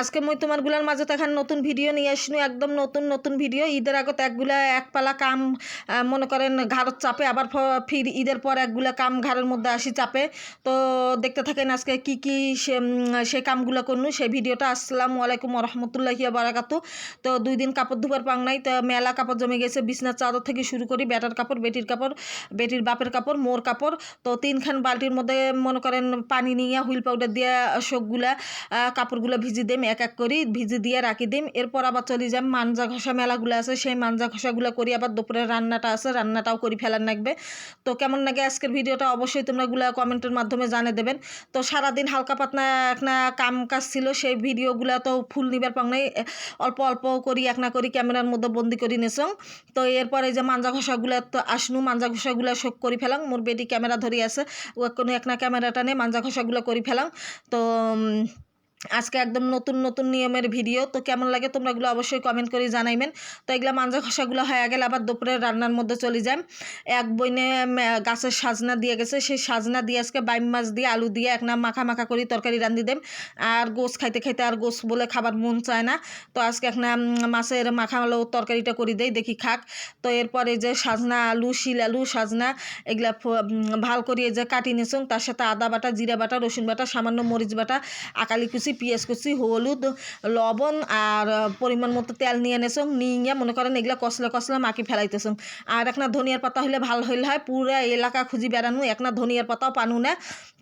আজকে মই তোমারগুলার মাঝে এখন নতুন ভিডিও নিয়ে আসনু, একদম নতুন নতুন ভিডিও। ঈদের আগত একগুলা একপালা কাম মনে করেন ঘাড়ত চাপে, আবার ফির ঈদের পর একগুলা কাম ঘাড়ের মধ্যে আসি চাপে। তো দেখতে থাকেন আজকে কি কি সে কামগুলো করনু। সেই ভিডিওটা, আসসালামু আলাইকুম রহমতুল্লাহি বারাকাতু তো দুই দিন কাপড় ধুবার পাং নাই, তো মেলা কাপড় জমে গেছে, বিছনার চাদর থেকে শুরু করি, বেটার কাপড়, বেটির কাপড়, বেটির বাপের কাপড়, মোর কাপড়। তো তিনখান বালতির মধ্যে মনে করেন পানি নিয়ে হুইল পাউডার দিয়ে শোকগুলা কাপড়গুলো ভিজি দিম এক এক করি, ভিজি দিয়ে রাখি দিম। এরপর আবার চলে যাম মানজা ঘষা মেলাগুলো আছে, সেই মানজা ঘষাগুলো করি। আবার দুপুরে রান্নাটা আছে, রান্নাটাও করি, ফেলার লাগবে তো কেমন লাগে আজকের ভিডিওটা অবশ্যই তোমরা গুলা কমেন্টের মাধ্যমে জানে দেবেন। তো সারাদিন হালকা পাতলা একটা কাম কাজ ছিল, সেই ভিডিওগুলো তো ফুল নিবার পাং নাই। অল্প অল্প করি এক না করি, ক্যামেরার মধ্যে বন্দি করি নেছং। তো এরপর এই যে মাঞ্জা ঘষাগুলো তো আসনু মাঞ্জা ঘষাগুলো শোক করি ফেলাম মোর বেটি ক্যামেরা ধরি আছে, ও কোনো এক না ক্যামেরাটা নিয়ে মাঞ্জা ঘষাগুলো করি ফেলাম তো আজকে একদম নতুন নতুন নিয়মের ভিডিও। তো কেমন লাগে তোমরা এগুলো অবশ্যই কমেন্ট করে জানাইবেন। তো এগুলো মাঞ্জা খসাগুলো হয়ে গেলে আবার দুপুরে রান্নার মধ্যে চলে যাই। এক বইনে গাছের সাজনা দিয়ে গেছে। সেই সাজনা দিয়ে আজকে বাইম মাছ দিয়ে, আলু দিয়ে এক না মাখা মাখা করি তরকারি রান্ধি দেম। আর গোস খাইতে খাইতে আর গোস বলে খাবার মন চায় না। তো আজকে এক না মাছের মাখা আলো তরকারিটা করি দেই, দেখি খাক। তো এরপরে যে সাজনা আলু, শিল আলু, সাজনা, এগুলা ভালো করি এই যে কাটি নিয়েছং তার সাথে আদা বাটা, জিরা বাটা, রসুন বাটা, সামান্য মরিচ বাটা, আকালি কুচি পেঁয়াজ কুচি হলুদ, লবণ আর পরিমাণ মতো তেল নিয়ে নেছং নিয়ে মনে করেন এগুলা কষলে কষলে মাখি ফেলাইতেছং আর একটা ধনিয়ার পাতা হলে ভালো হইলে হয়। পুরা এলাকা খুঁজি বেড়ানো একটা ধনিয়ার পাতাও পানু না।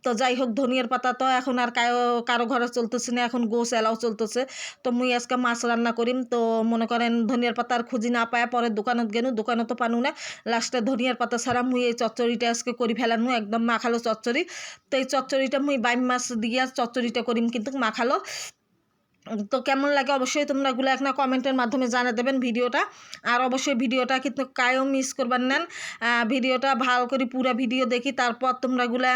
তো যাই হোক, ধনিয়ার পাতা তো এখন আর কারও কারও ঘরে চলতেছে না, এখন গোস এলাও চলতেছে। তো মুই আজকে মাছ রান্না করিম। তো মনে করেন ধনিয়ার পাতা আর খুঁজি না পায় পরে দোকানত গেনু দোকানে তো পানু না। লাস্টে ধনিয়ার পাতা ছাড়া মুই এই চচ্চড়িটা আজকে করি ফেলানু, একদম মাখালো চচ্চড়ি। তো এই চচ্চড়িটা মুই বাইম মাছ দিয়া চচ্চড়িটা করিম, কিন্তু মাখালো তো কেমন লাগে অবশ্যই তোমরা এগুলো একটা কমেন্টের মাধ্যমে জানিয়ে দেবেন ভিডিওটা। আর অবশ্যই ভিডিওটা কিন্তু কায়ও মিস করবার নেন ভিডিওটা ভালো করে পুরো ভিডিও দেখি, তারপর তোমরা এগুলো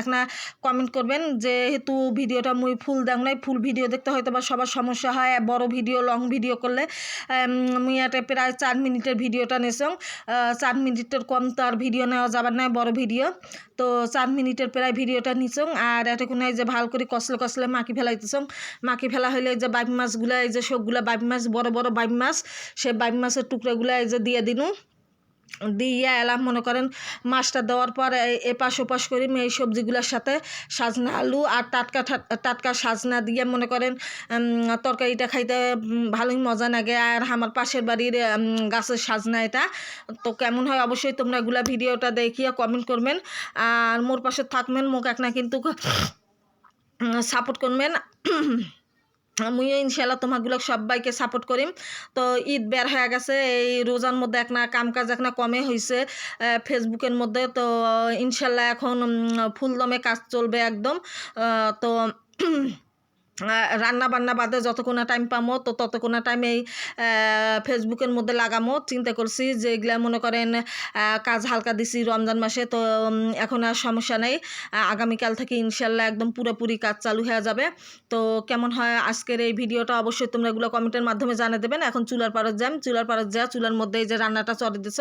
একটা কমেন্ট করবেন। যেহেতু ভিডিওটা মুই ফুল দেখ নাই, ফুল ভিডিও দেখতে হয়তো বা সবার সমস্যা হয়, বড় ভিডিও লং ভিডিও করলে মুই এটা প্রায় চার মিনিটের ভিডিওটা নেছং চার মিনিটের কম তো আর ভিডিও নেওয়া যাবার নাই বড় ভিডিও। তো চার মিনিটের প্রায় ভিডিওটা নিছং আর এটা কোনো যে ভালো করে কষলে কষলে মাখি ফেলাইতেছং মাখি ফেলা হইলে এই যে বাইম মাছগুলো, এই যে সবগুলা বাইম মাছ, বড় বড় বাইম মাছ, সে বাইম মাছের টুকরাগুলো এই যে দিয়ে দিনু। দিয়ে এলাম, মনে করেন মাছটা দেওয়ার পর এপাশ ওপাশ করি, এই সবজিগুলোর সাথে সাজনা আলু আর টাটকা টাটকা সাজনা দিয়ে মনে করেন তরকারিটা খাইতে ভালোই মজা লাগে। আর আমার পাশের বাড়ির গাছের সাজনা এটা। তো কেমন হয় অবশ্যই তোমরা এগুলা ভিডিওটা দেখিয়ে কমেন্ট করবেন। আর মোর পাশে থাকবেন, মুখ এক না কিন্তু সাপোর্ট করবেন। মুইও ইনশাল্লাহ তোমাগুলো সবাইকে সাপোর্ট করিম। তো ঈদ বের হয়ে গেছে, এই রোজার মধ্যে এক না কাম কাজ এক না কমে হয়েছে ফেসবুকের মধ্যে। তো ইনশাল্লাহ এখন ফুলদমে ফুল দমে কাজ চলবে একদম। তো রান্না বান্না বাদে যতক্ষণ টাইম পামো, তো ততক্ষণ টাইম এই ফেসবুকের মধ্যে লাগামো। চিন্তা করছি যে এগুলা মনে করেন কাজ হালকা দিছি রমজান মাসে, তো এখন আর সমস্যা নেই। আগামীকাল থেকে ইনশাল্লাহ একদম পুরোপুরি কাজ চালু হয়ে যাবে। তো কেমন হয় আজকের এই ভিডিওটা অবশ্যই তোমরা এগুলো কমেন্টের মাধ্যমে জানিয়ে দেবেন। এখন চুলার পারত যাম চুলার পারত যা, চুলার মধ্যে এই যে রান্নাটা চড়ে দিছ,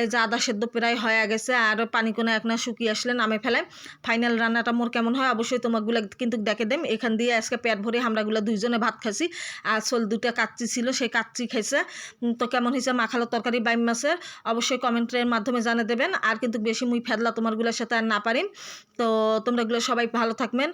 এই যে আদা সেদ্ধ প্রায় হয়ে গেছে, আর পানি কোনো এক না শুকিয়ে আসলে নামে ফেলে। ফাইনাল রান্নাটা মোর কেমন হয় অবশ্যই তোমাগুলো কিন্তু দেখে দেম। এখান দিয়ে আজকে পেট ভরে আমরাগুলো দুইজনে ভাত খাইছি। আর চোল দুটা কাচ্চি ছিল, সেই কাচ্চি খাইছে। তো কেমন হয়েছে মাখালো তরকারি বাইম মাছের? অবশ্যই কমেন্টের মাধ্যমে জানিয়ে দেবেন। আর কিন্তু বেশি মুই ফেদলা তোমারগুলোর সাথে আর না পারিম তো তোমরা এগুলো সবাই ভালো থাকবেন।